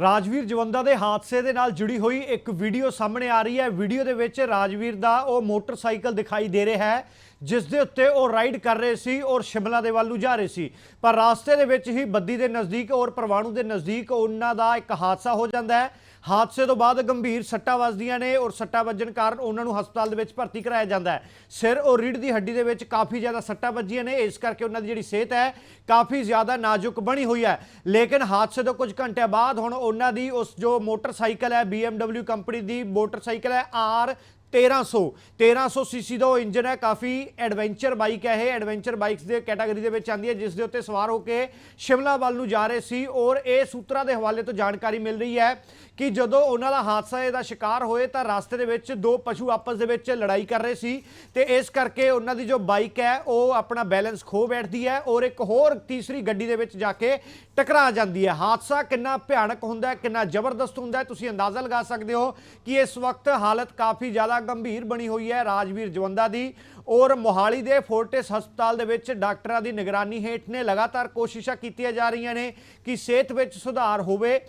ਰਾਜਵੀਰ ਜਵੰਦਾ ਦੇ ਹਾਦਸੇ ਦੇ ਨਾਲ ਜੁੜੀ ਹੋਈ ਇੱਕ ਵੀਡੀਓ ਸਾਹਮਣੇ ਆ ਰਹੀ ਹੈ। ਵੀਡੀਓ ਦੇ ਵਿੱਚ ਰਾਜਵੀਰ ਦਾ ਉਹ ਮੋਟਰਸਾਈਕਲ ਦਿਖਾਈ ਦੇ ਰਿਹਾ ਹੈ। ਜਿਸ ਦੇ ਉੱਤੇ ਉਹ ਰਾਈਡ ਕਰ ਰਹੇ ਸੀ ਔਰ ਸ਼ਿਮਲਾ ਦੇ ਵੱਲ ਨੂੰ ਜਾ ਰਹੇ ਸੀ। ਪਰ ਰਾਸਤੇ ਦੇ ਵਿੱਚ ਹੀ ਬੱਦੀ ਦੇ ਨਜ਼ਦੀਕ ਔਰ ਪਰਵਾਣੂ ਦੇ ਨਜ਼ਦੀਕ ਉਹਨਾਂ ਦਾ ਇੱਕ ਹਾਦਸਾ ਹੋ ਜਾਂਦਾ ਹੈ। ਹਾਦਸੇ ਤੋਂ ਬਾਅਦ ਗੰਭੀਰ ਸੱਟਾਂ ਵੱਜਦੀਆਂ ਨੇ ਔਰ ਸੱਟਾਂ ਵੱਜਣ ਕਾਰਨ ਉਹਨਾਂ ਨੂੰ ਹਸਪਤਾਲ ਦੇ ਵਿੱਚ ਭਰਤੀ ਕਰਾਇਆ ਜਾਂਦਾ ਹੈ। ਸਿਰ ਔਰ ਰੀੜ੍ਹ ਦੀ ਹੱਡੀ ਦੇ ਵਿੱਚ ਕਾਫੀ ਜ਼ਿਆਦਾ ਸੱਟਾਂ ਵੱਜੀਆਂ ਨੇ। ਇਸ ਕਰਕੇ ਉਹਨਾਂ ਦੀ ਜਿਹੜੀ ਸਿਹਤ ਹੈ ਕਾਫੀ ਜ਼ਿਆਦਾ ਨਾਜ਼ੁਕ ਬਣੀ ਹੋਈ ਹੈ। ਲੇਕਿਨ ਹਾਦਸੇ ਤੋਂ ਕੁਝ ਘੰਟਿਆਂ ਬਾਅਦ ਹੁਣ ਉਹਨਾਂ ਦੀ ਉਸ ਜੋ ਮੋਟਰਸਾਈਕਲ ਹੈ BMW ਕੰਪਨੀ ਦੀ ਮੋਟਰਸਾਈਕਲ ਹੈ, ਆਰ 1300 1300 ਸੀਸੀ ਦਾ ਉਹ ਇੰਜਨ ਹੈ, ਕਾਫੀ ਐਡਵੈਂਚਰ ਬਾਈਕ ਹੈ ਇਹ। ਐਡਵੈਂਚਰ ਬਾਈਕਸ ਦੇ ਕੈਟਾਗਰੀ ਦੇ ਵਿੱਚ ਆਉਂਦੀ ਹੈ, ਜਿਸ ਦੇ ਉੱਤੇ ਸਵਾਰ ਹੋ ਕੇ ਸ਼ਿਮਲਾ ਵੱਲ ਨੂੰ ਜਾ ਰਹੇ ਸੀ ਔਰ ਇਹ ਸੂਤਰਾਂ ਦੇ ਹਵਾਲੇ ਤੋਂ ਜਾਣਕਾਰੀ ਮਿਲ ਰਹੀ ਹੈ ਕਿ ਜਦੋਂ ਉਹਨਾਂ ਦਾ ਹਾਦਸਾ ਇਹਦਾ ਸ਼ਿਕਾਰ ਹੋਏ ਤਾਂ ਰਸਤੇ ਦੇ ਵਿੱਚ ਦੋ ਪਸ਼ੂ ਆਪਸ ਦੇ ਵਿੱਚ ਲੜਾਈ ਕਰ ਰਹੇ ਸੀ ਤੇ ਇਸ ਕਰਕੇ ਉਹਨਾਂ ਦੀ ਜੋ ਬਾਈਕ ਹੈ, ਉਹ ਆਪਣਾ ਬੈਲੈਂਸ ਖੋ ਬੈਠਦੀ ਹੈ ਔਰ ਇੱਕ ਹੋਰ ਤੀਸਰੀ ਗੱਡੀ ਦੇ ਵਿੱਚ ਜਾ ਕੇ ਟਕਰਾ ਜਾਂਦੀ ਹੈ। ਹਾਦਸਾ ਕਿੰਨਾ ਭਿਆਨਕ ਹੁੰਦਾ ਹੈ, ਕਿੰਨਾ ਜ਼ਬਰਦਸਤ ਹੁੰਦਾ ਹੈ, ਤੁਸੀਂ ਅੰਦਾਜ਼ਾ ਲਗਾ ਸਕਦੇ ਹੋ ਕਿ ਇਸ ਵਕਤ ਹਾਲਤ ਕਾਫੀ ਜ਼ਿਆਦਾ ਗੰਭੀਰ ਬਣੀ ਹੋਈ ਹੈ ਰਾਜਵੀਰ ਜਵੰਦਾ ਦੀ ਔਰ ਮੋਹਾਲੀ ਦੇ ਫੋਰਟਿਸ ਹਸਪਤਾਲ ਦੇ ਵਿੱਚ ਡਾਕਟਰਾਂ ਦੀ ਨਿਗਰਾਨੀ ਹੇਠ ਨੇ ਲਗਾਤਾਰ ਕੋਸ਼ਿਸ਼ਾਂ ਕੀਤੀਆਂ ਜਾ ਰਹੀਆਂ ਨੇ ਕਿ ਸਿਹਤ ਵਿੱਚ ਸੁਧਾਰ ਹੋਵੇ।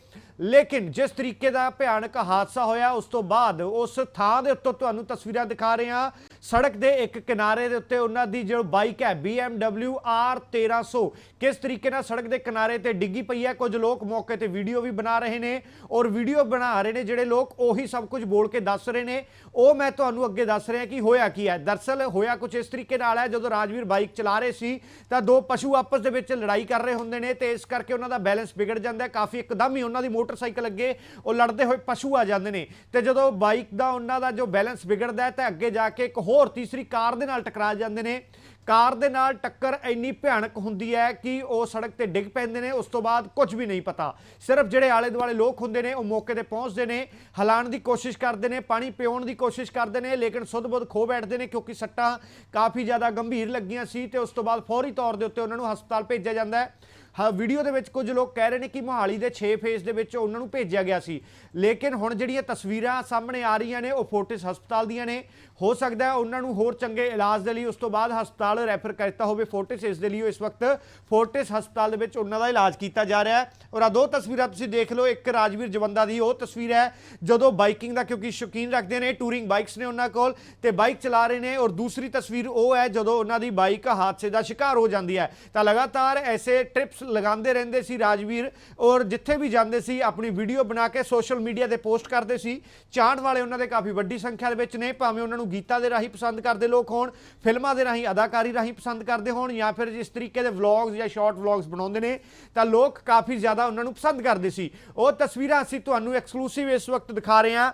ਲੇਕਿਨ ਜਿਸ ਤਰੀਕੇ ਦਾ ਭਿਆਨਕ ਹਾਦਸਾ ਹੋਇਆ, ਉਸ ਤੋਂ ਬਾਅਦ ਉਸ ਥਾਂ ਦੇ ਉੱਤੇ ਤੁਹਾਨੂੰ ਤਸਵੀਰਾਂ ਦਿਖਾ ਰਹੇ ਹਾਂ ਸੜਕ ਦੇ ਇੱਕ ਕਿਨਾਰੇ ਦੇ ਉੱਤੇ ਉਹਨਾਂ ਦੀ ਜੋ ਬਾਈਕ ਹੈ BMW R1300 ਕਿਸ ਤਰੀਕੇ ਨਾਲ ਸੜਕ ਦੇ ਕਿਨਾਰੇ ਤੇ ਡਿੱਗੀ ਪਈ ਹੈ? ਕੁਝ ਲੋਕ ਮੌਕੇ ਤੇ ਵੀਡੀਓ ਵੀ ਬਣਾ ਰਹੇ ਨੇ ਔਰ ਵੀਡੀਓ ਬਣਾ ਰਹੇ ਨੇ ਜਿਹੜੇ ਲੋਕ ਉਹੀ ਸਭ ਕੁਝ ਬੋਲ ਕੇ ਦੱਸ ਰਹੇ ਨੇ। ਉਹ ਮੈਂ ਤੁਹਾਨੂੰ ਅੱਗੇ ਦੱਸ ਰਿਹਾ ਕਿ ਹੋਇਆ ਕੀ ਹੈ? ਦਰਸਲ ਹੋਇਆ ਕੁਝ ਇਸ ਤਰੀਕੇ ਨਾਲ ਹੈ, ਜਦੋਂ ਰਾਜਵੀਰ ਬਾਈਕ ਚਲਾ ਰਹੇ ਸੀ, ਤਾਂ ਦੋ ਪਸ਼ੂ ਆਪਸ ਦੇ ਵਿੱਚ ਲੜਾਈ ਕਰ ਰਹੇ ਹੁੰਦੇ ਨੇ ਤੇ ਇਸ ਕਰਕੇ ਉਹਨਾਂ ਦਾ ਬੈਲੈਂਸ ਵਿਗੜ ਜਾਂਦਾ ਹੈ। ਕਾਫੀ ਇੱਕਦਮ ਹੀ ਉਹਨਾਂ ਦੀ ਮੋਟਰਸਾਈਕਲ ਅੱਗੇ ਉਹ ਲੜਦੇ ਹੋਏ ਪਸ਼ੂ ਆ ਜਾਂਦੇ ਨੇ ਤੇ ਜਦੋਂ ਬਾਈਕ ਦਾ ਉਹਨਾਂ ਦਾ ਜੋ ਬੈਲੈਂਸ ਵਿਗੜਦਾ ਹੈ, ਤਾਂ ਅੱਗੇ ਜਾ ਕੇ ਇੱਕ ਹੋਰ ਤੀਸਰੀ ਕਾਰ ਦੇ ਨਾਲ ਟਕਰਾ ਜਾਂਦੇ ਨੇ। ਕਾਰ ਦੇ ਨਾਲ ਟੱਕਰ ਇੰਨੀ ਭਿਆਨਕ ਹੁੰਦੀ ਹੈ ਕਿ ਉਹ ਸੜਕ ਤੇ ਡਿੱਗ ਪੈਂਦੇ ਨੇ, ਉਸ ਤੋਂ ਬਾਅਦ ਕੁਝ ਵੀ ਨਹੀਂ ਪਤਾ। ਸਿਰਫ ਜਿਹੜੇ ਆਲੇ ਦੁਆਲੇ ਲੋਕ ਹੁੰਦੇ ਨੇ, ਉਹ ਮੌਕੇ ਤੇ ਪਹੁੰਚਦੇ ਨੇ, ਹਲਾਉਣ ਦੀ ਕੋਸ਼ਿਸ਼ ਕਰਦੇ ਨੇ, ਪਾਣੀ ਪਿਉਣ ਦੀ ਕੋਸ਼ਿਸ਼ ਕਰਦੇ ਨੇ, ਲੇਕਿਨ ਸੁੱਧ-ਬੁੱਧ ਖੋ ਬੈਠਦੇ ਨੇ ਕਿਉਂਕਿ ਸੱਟਾਂ ਕਾਫੀ ਜ਼ਿਆਦਾ ਗੰਭੀਰ ਲੱਗੀਆਂ ਸੀ ਤੇ ਉਸ ਤੋਂ ਬਾਅਦ ਫੌਰੀ ਤੌਰ ਦੇ ਉੱਤੇ ਉਹਨਾਂ ਨੂੰ ਹਸਪਤਾਲ ਭੇਜਿਆ ਜਾਂਦਾ ਹੈ। ਹਾਂ, ਵੀਡੀਓ ਦੇ ਵਿੱਚ ਕੁਝ ਲੋਕ ਕਹਿ ਰਹੇ ਨੇ ਕਿ ਮੋਹਾਲੀ ਦੇ 6 ਫੇਸ ਦੇ ਵਿੱਚ ਉਹਨਾਂ ਨੂੰ ਭੇਜਿਆ ਗਿਆ ਸੀ। ਲੇਕਿਨ ਹੁਣ ਜਿਹੜੀਆਂ ਤਸਵੀਰਾਂ ਸਾਹਮਣੇ ਆ ਰਹੀਆਂ ਨੇ, ਉਹ ਫੋਰਟਿਸ ਹਸਪਤਾਲ ਦੀਆਂ ਨੇ। ਹੋ ਸਕਦਾ ਹੈ ਉਹਨਾਂ ਨੂੰ ਹੋਰ ਚੰਗੇ ਇਲਾਜ ਦੇ ਲਈ ਉਸ ਤੋਂ ਬਾਅਦ ਹਸਪਤਾਲ ਰੈਫਰ ਕਰਤਾ ਹੋਵੇ ਫੋਰਟਿਸ, ਇਸ ਦੇ ਲਈ ਉਹ ਇਸ ਵਕਤ ਫੋਰਟਿਸ ਹਸਪਤਾਲ ਦੇ ਵਿੱਚ ਉਹਨਾਂ ਦਾ ਇਲਾਜ ਕੀਤਾ ਜਾ ਰਿਹਾ ਹੈ। ਔਰ ਆ ਦੋ ਤਸਵੀਰਾਂ ਤੁਸੀਂ ਦੇਖ ਲਓ, ਇੱਕ ਰਾਜਵੀਰ ਜਵੰਦਾ ਦੀ ਉਹ ਤਸਵੀਰ ਹੈ, ਜਦੋਂ ਬਾਈਕਿੰਗ ਦਾ ਕਿਉਂਕਿ ਸ਼ੌਕੀਨ ਰੱਖਦੇ ਨੇ, ਟੂਰਿੰਗ ਬਾਈਕਸ ਨੇ ਉਹਨਾਂ ਕੋਲ ਤੇ ਬਾਈਕ ਚਲਾ ਰਹੇ ਨੇ ਔਰ ਦੂਸਰੀ ਤਸਵੀਰ ਉਹ ਹੈ, ਜਦੋਂ ਉਹਨਾਂ ਦੀ ਬਾਈਕ ਹਾਦਸੇ ਦਾ ਸ਼ਿਕਾਰ ਹੋ ਜਾਂਦੀ ਹੈ। ਤਾਂ ਲਗਾਤਾਰ ਐਸੇ ਟ੍ਰਿਪਸ ਲਗਾਉਂਦੇ ਰਹਿੰਦੇ ਸੀ ਰਾਜਵੀਰ ਔਰ ਜਿੱਥੇ ਵੀ ਜਾਂਦੇ ਸੀ, ਆਪਣੀ ਵੀਡੀਓ ਬਣਾ ਕੇ ਸੋਸ਼ਲ ਮੀਡੀਆ ਤੇ ਪੋਸਟ ਕਰਦੇ ਸੀ। ਚਾਹਣ ਵਾਲੇ ਉਹਨਾਂ ਦੇ ਕਾਫੀ ਵੱਡੀ ਸੰਖਿਆ ਦੇ ਵਿੱਚ ਨੇ, ਭਾਵੇਂ ਉਹਨਾਂ ਨੂੰ ਗੀਤਾਂ ਦੇ ਰਾਹੀਂ ਪਸੰਦ ਕਰਦੇ ਲੋਕ ਹੋਣ, ਫਿਲਮਾਂ ਦੇ ਰਾਹੀਂ ਅਦਾਕਾਰੀ ਰਾਹੀਂ ਪਸੰਦ ਕਰਦੇ ਹੋਣ ਜਾਂ ਫਿਰ ਜਿਸ ਤਰੀਕੇ ਦੇ ਵਲੌਗਸ ਜਾਂ ਸ਼ਾਰਟ ਵਲੌਗਸ ਬਣਾਉਂਦੇ ਨੇ, ਤਾਂ ਲੋਕ ਕਾਫੀ ਜ਼ਿਆਦਾ ਉਹਨਾਂ ਨੂੰ ਪਸੰਦ ਕਰਦੇ ਸੀ। ਉਹ ਤਸਵੀਰਾਂ ਅਸੀਂ ਤੁਹਾਨੂੰ ਐਕਸਕਲੂਸਿਵ ਇਸ ਵਕਤ ਦਿਖਾ ਰਹੇ ਹਾਂ।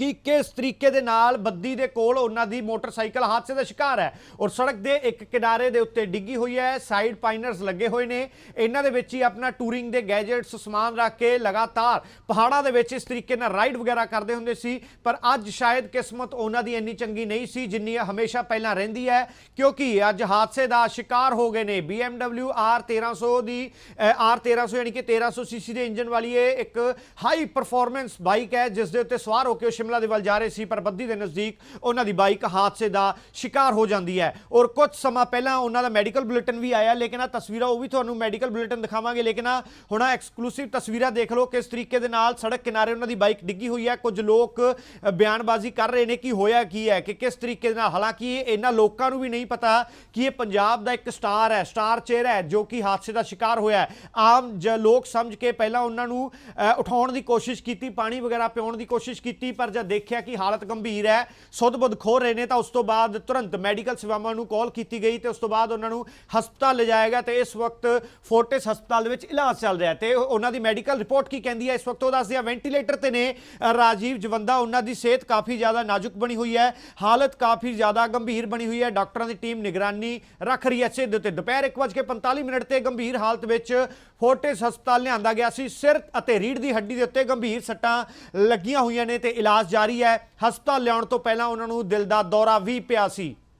ਕਿ ਕਿਸ ਤਰੀਕੇ ਦੇ ਨਾਲ ਬੱਦੀ ਦੇ ਕੋਲ ਉਹਨਾਂ ਦੀ ਮੋਟਰਸਾਈਕਲ ਹਾਦਸੇ ਦਾ ਸ਼ਿਕਾਰ ਹੈ? ਔਰ ਸੜਕ ਦੇ ਇੱਕ ਕਿਨਾਰੇ ਦੇ ਉੱਤੇ ਡਿੱਗੀ ਹੋਈ ਹੈ ਸਾਈਡ ਪਾਈਨਰਸ ਲੱਗੇ ਹੋਏ ਨੇ। ਇਹਨਾਂ ਦੇ ਵਿੱਚ ਹੀ ਆਪਣਾ ਟੂਰਿੰਗ ਦੇ ਗੈਜਟਸ ਸਮਾਨ ਰੱਖ ਕੇ ਲਗਾਤਾਰ ਪਹਾੜਾਂ ਦੇ ਵਿੱਚ ਇਸ ਤਰੀਕੇ ਨਾਲ ਰਾਈਡ ਵਗੈਰਾ ਕਰਦੇ ਹੁੰਦੇ ਸੀ। ਪਰ ਅੱਜ ਸ਼ਾਇਦ ਕਿਸਮਤ ਉਹਨਾਂ ਦੀ ਇੰਨੀ ਚੰਗੀ ਨਹੀਂ ਸੀ ਜਿੰਨੀ ਹਮੇਸ਼ਾ ਪਹਿਲਾਂ ਰਹਿੰਦੀ ਹੈ ਕਿਉਂਕਿ ਅੱਜ ਹਾਦਸੇ ਦਾ ਸ਼ਿਕਾਰ ਹੋ ਗਏ ਨੇ। BMW R1300 ਦੀ ਅ, R1300 ਯਾਨੀ ਕਿ 1300 ਸੀਸੀ ਦੇ ਇੰਜਨ ਵਾਲੀ ਇਹ ਇੱਕ ਹਾਈ ਪਰਫਾਰਮੈਂਸ ਬਾਈਕ ਹੈ ਜਿਸ ਦੇ ਉੱਤੇ ਸਵਾਰ ਹੋ ਕੇ ਉਹ ਸ਼ਿਮਲਾ ਦੇ ਵੱਲ ਜਾ ਰਹੇ ਸੀ, ਪਰ ਬੱਦੀ ਦੇ ਨਜ਼ਦੀਕ ਉਹਨਾਂ ਦੀ ਬਾਈਕ ਹਾਦਸੇ ਦਾ ਸ਼ਿਕਾਰ ਹੋ ਜਾਂਦੀ ਹੈ। ਔਰ ਕੁਝ ਸਮਾਂ ਪਹਿਲਾਂ ਉਹਨਾਂ ਦਾ ਮੈਡੀਕਲ ਬੁਲੇਟਿਨ ਵੀ ਆਇਆ, ਲੇਕਿਨ ਆ ਤਸਵੀਰਾਂ ਉਹ ਵੀ ਤੁਹਾਨੂੰ ਮੈਡੀਕਲ ਬੁਲੇਟਿਨ ਦਿਖਾਵਾਂਗੇ। ਲੇਕਿਨ ਆ ਹੁਣ ਆ ਐਕਸਕਲੂਸਿਵ ਤਸਵੀਰਾਂ ਦੇਖ ਲਓ ਕਿਸ ਤਰੀਕੇ ਦੇ ਨਾਲ ਸੜਕ ਕਿਨਾਰੇ ਉਹਨਾਂ ਦੀ ਬਾਈਕ ਡਿੱਗੀ ਹੋਈ ਹੈ। ਕੁਝ ਲੋਕ ਬਿਆਨਬਾਜ਼ੀ ਕਰ ਰਹੇ ਨੇ ਕਿ ਹੋਇਆ ਕੀ ਹੈ, ਕਿ ਕਿਸ ਤਰੀਕੇ ਦੇ ਨਾਲ। ਹਾਲਾਂਕਿ ਇਹਨਾਂ ਲੋਕਾਂ ਨੂੰ ਵੀ ਨਹੀਂ ਪਤਾ ਕਿ ਇਹ ਪੰਜਾਬ ਦਾ ਇੱਕ ਸਟਾਰ ਹੈ, ਸਟਾਰ ਚਿਹਰਾ ਹੈ, ਜੋ ਕਿ ਹਾਦਸੇ ਦਾ ਸ਼ਿਕਾਰ ਹੋਇਆ ਆਮ ਜ ਲੋਕ ਸਮਝ ਕੇ ਪਹਿਲਾਂ ਉਹਨਾਂ ਨੂੰ ਉਠਾਉਣ ਦੀ ਕੋਸ਼ਿਸ਼ ਕੀਤੀ, ਪਾਣੀ ਵਗੈਰਾ ਪਿਉਣ ਦੀ ਕੋਸ਼ਿਸ਼ ਕੀਤੀ, ਪਰ ਜਦ ਦੇਖਿਆ ਕਿ ਹਾਲਤ ਗੰਭੀਰ ਹੈ। ਸੁੱਧ-ਬੁੱਧ ਖੋ ਰਹੇ ਨੇ ਤਾਂ ਉਸ ਤੋਂ ਬਾਅਦ ਤੁਰੰਤ ਮੈਡੀਕਲ ਸੇਵਾਵਾਂ ਨੂੰ ਕਾਲ ਕੀਤੀ ਗਈ ਤੇ ਉਸ ਤੋਂ ਬਾਅਦ ਉਹਨਾਂ ਨੂੰ ਹਸਪਤਾਲ ਲਿਜਾਇਆ ਗਿਆ ਤੇ ਇਸ ਵਕਤ ਫੋਰਟਿਸ ਹਸਪਤਾਲ ਦੇ ਵਿੱਚ ਇਲਾਜ ਚੱਲ ਰਿਹਾ ਤੇ ਉਹਨਾਂ ਦੀ ਮੈਡੀਕਲ ਰਿਪੋਰਟ ਕੀ ਕਹਿੰਦੀ ਹੈ? ਇਸ ਵਕਤ ਉਹ ਦੱਸਦੇ ਆ, ਵੈਂਟੀਲੇਟਰ ਤੇ ਨੇ ਰਾਜੀਵ ਜਵੰਦਾ, ਉਹਨਾਂ ਦੀ ਸਿਹਤ ਕਾਫੀ ਜ਼ਿਆਦਾ ਨਾਜ਼ੁਕ ਬਣੀ ਹੋਈ ਹੈ। ਹਾਲਤ ਕਾਫੀ ਜ਼ਿਆਦਾ ਗੰਭੀਰ ਬਣੀ ਹੋਈ ਹੈ। ਡਾਕਟਰਾਂ ਦੀ ਟੀਮ ਨਿਗਰਾਨੀ ਰੱਖ ਰਹੀ ਹੈ ਇਸੇ ਦੇ ਉੱਤੇ। ਦੁਪਹਿਰ 1:45 ਮਿੰਟ ਤੇ ਗੰਭੀਰ ਹਾਲਤ ਵਿੱਚ ਫੋਰਟਿਸ ਹਸਪਤਾਲ ਲਿਆਂਦਾ ਗਿਆ ਸੀ। ਸਿਰ ਅਤੇ ਰੀੜ ਦੀ ਹੱਡੀ ਦੇ ਉੱਤੇ ਗੰਭੀਰ ਸੱਟਾਂ ਲੱਗੀਆਂ ਹੋਈਆਂ ਨੇ ਤੇ ਇਲਾਜ ਜਾਰੀ ਹੈ। ਹਸਪਤਾਲ ਲਿਆਉਣ ਤੋਂ ਪਹਿਲਾਂ ਉਹਨਾਂ ਨੂੰ ਦਿਲ ਦਾ ਦੌਰਾ ਵੀ ਪਿਆ ਸੀ।